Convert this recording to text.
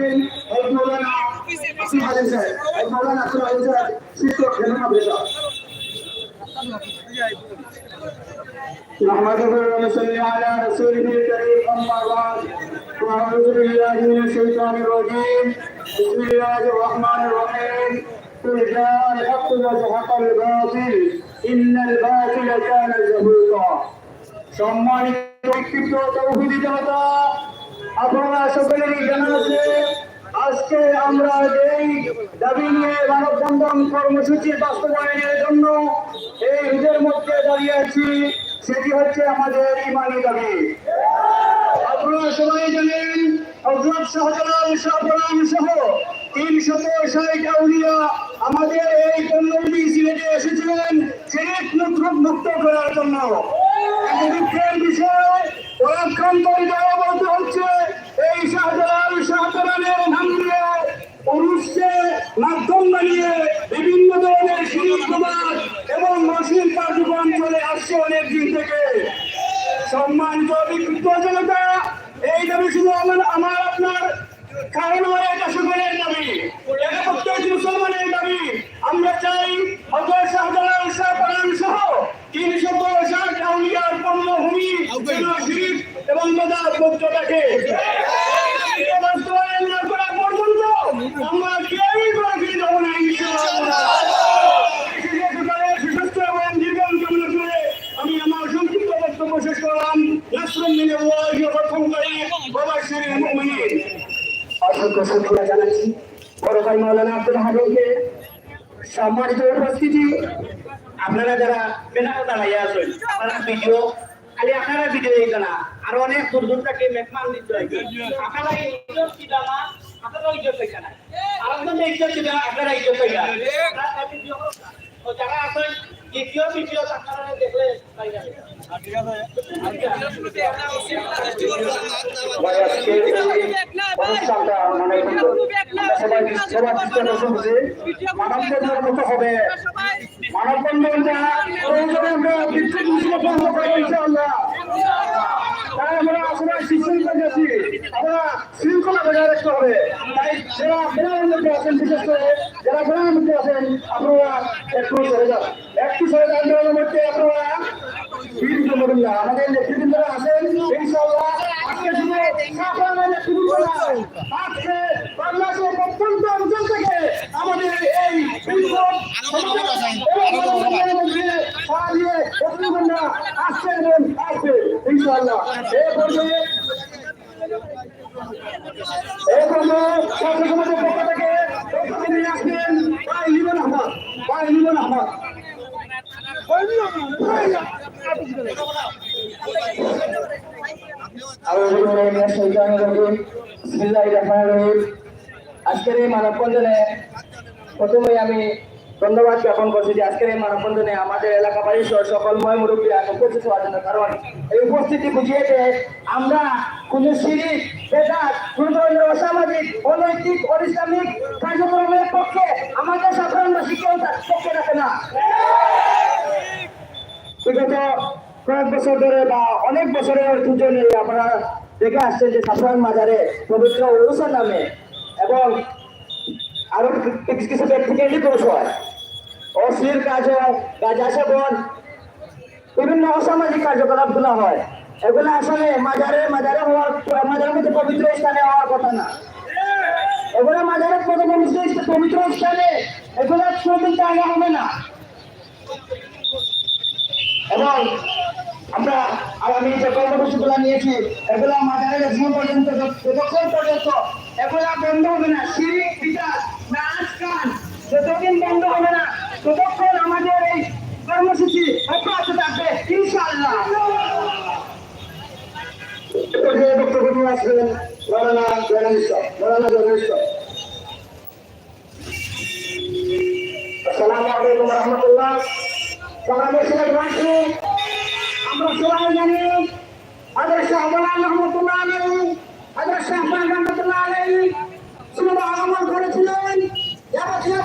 আছেন এক মৌলানা আসিফ আলী সাহেব এক মৌলানা আসিফ আলী সাহেব শিক্ষক হেলনা বেশা نحمده ونصلي على رسوله الكريم اما بعد واعوذ بالله من الشيطان الرجيم بسم الله الرحمن الرحيم قل جاء الحق وزهق الباطل ان الباطل كان زهوقا সম্মানিত ব্যক্তিত্ব তৌহিদি জনতা আপনারা সকলেরই জানা আছে আজকে আমরা যেই দাবি নিয়ে মানববন্ধন কর্মসূচির বাস্তবায়নের জন্য এই ঈদের মধ্যে দাঁড়িয়ে আছি, সেটি হচ্ছে আমাদের ইমানি দাবি। আপনারা সবাই জানেন, হজরত শাহজালাল শাহরাম সহ তিনশত ষাট আমাদের এই সম্মানিত বিক্ষুব্ধ এই দাবি শুধু আমার আমার আপনার কারণ হয় এটা সকলের দাবি। এটা প্রত্যেক মুসলমানের দাবি। আমরা চাই হজর শাহজালাল শাহ পালান সহ তিনশো ষাট আউলিয়ার পণ্যভূমি যেন শিরিক এবং মদার মুক্ত থাকে এটা বাস্তবায়ন না করা পর্যন্ত আমরা কেউই করে ফিরে যাব না ইনশাআল্লাহ বিশেষ করে সুস্বাস্থ্য এবং জীবন কামনা করে আমি আমার সংক্ষিপ্ত বক্তব্য শেষ করলাম ওয়া ফাতহুন করিম ওয়া বাশশিরিল মুমিনিন অসংখ্য শুকরিয়া জানাচ্ছি, বড় ভাই মাওলানা আব্দুল হামিদকে সম্মানিত উপস্থিতি। আপনারা যারা বেনাকে দাঁড়াইয়া আছেন আপনারা ভিডিও, খালি আপনারা ভিডিও দিত না, আরও অনেক দূর দূর থেকে মেহমান দিত আপনারা ইজ্জত দিতা না আপনারা ইজ্জত পাইছে না আর আপনাদের ইজ্জত দিতা আপনারা ইজ্জত ও যারা আছেন দ্বিতীয় ভিডিও আপনারা দেখলে অনুষ্ঠানটা মানে সবাই সবার মানববন্ধনটা প্রয়োজনে আমরা বিদ্যুৎ মুসলিম বন্ধ করব ইনশাআল্লাহ তাই বজায় রাখতে হবে যারা করে যারা মধ্যে আছেন আপনারা একটু সরে যান একটু সরে যান বেড়ার মধ্যে আপনারা আলহামদুলিল্লাহ। আমাদের নেতৃবৃন্দরা আছেন, ইনশাআল্লাহ আজকে শুধু নেতৃবৃন্দ না আজকে প্রত্যন্ত অঞ্চল থেকে আমাদের এই বিপ্লব আসছে এবং আসবে, ইনশাআল্লাহ। পক্ষ থেকে নিয়ে আসবেন ভাই আহমদ। আজকের এই মানববন্ধনে প্রথমেই আমি ধন্যবাদ জ্ঞাপন করছি যে আজকের এই মানববন্ধনে আমাদের এলাকাবাসী সহ সকল ময় মুরব্বীরা উপস্থিত হওয়ার জন্য কারণ এই উপস্থিতি বুঝিয়েছে আমরা কোন সিরিজ বেদাত কোন ধরনের অসামাজিক অনৈতিক অনিসলামিক কার্যক্রমের পক্ষে আমাদের সাধারণবাসী কেউ তার পক্ষে রাখে না। বিগত কয়েক বছর ধরে বা অনেক বছরের ঐতিহ্য নিয়ে আপনারা দেখে আসছেন যে সাফরান মাজারে পবিত্র উরুসের নামে এবং আরও কিছু ব্যক্তিকে হয়। অশ্লীল কাজ হয়, গাঁজা সেবন, বিভিন্ন অসামাজিক কার্যকলাপগুলো হয়। এগুলো আসলে মাজারে মাজারে হওয়ার, মাজারের মধ্যে পবিত্র স্থানে হওয়ার কথা না। এগুলো মধ্যে পবিত্র স্থানে এগুলো কোনদিন হবে না। এবং আমরা আগামী যে কর্মসূচিগুলো নিয়েছি, এগুলো মাঝারে যখন পর্যন্ত যতক্ষণ পর্যন্ত এগুলো বন্ধ হবে না শিরিক বিকাশ, নাচ, গান, যতদিন বন্ধ হবে না, ততক্ষণ আমাদের এই কর্মসূচি অব্যাহত থাকবে, ইনশাআল্লাহ। পর্যায়ে বক্তব্য নিয়ে আসবেন মৌলানা জয়নেশ্বর মৌলানা আসসালামু আলাইকুম রহমতুল্লাহ। বাংলাদেশের রাষ্ট্রে, আমরা সবাই জানি, আদর্শ আবরান রহমতুল্লাহ আলী আদর্শ আহমান রহমতুল্লাহ আলী সুন্দর আমল করেছিলেন যাবতীয়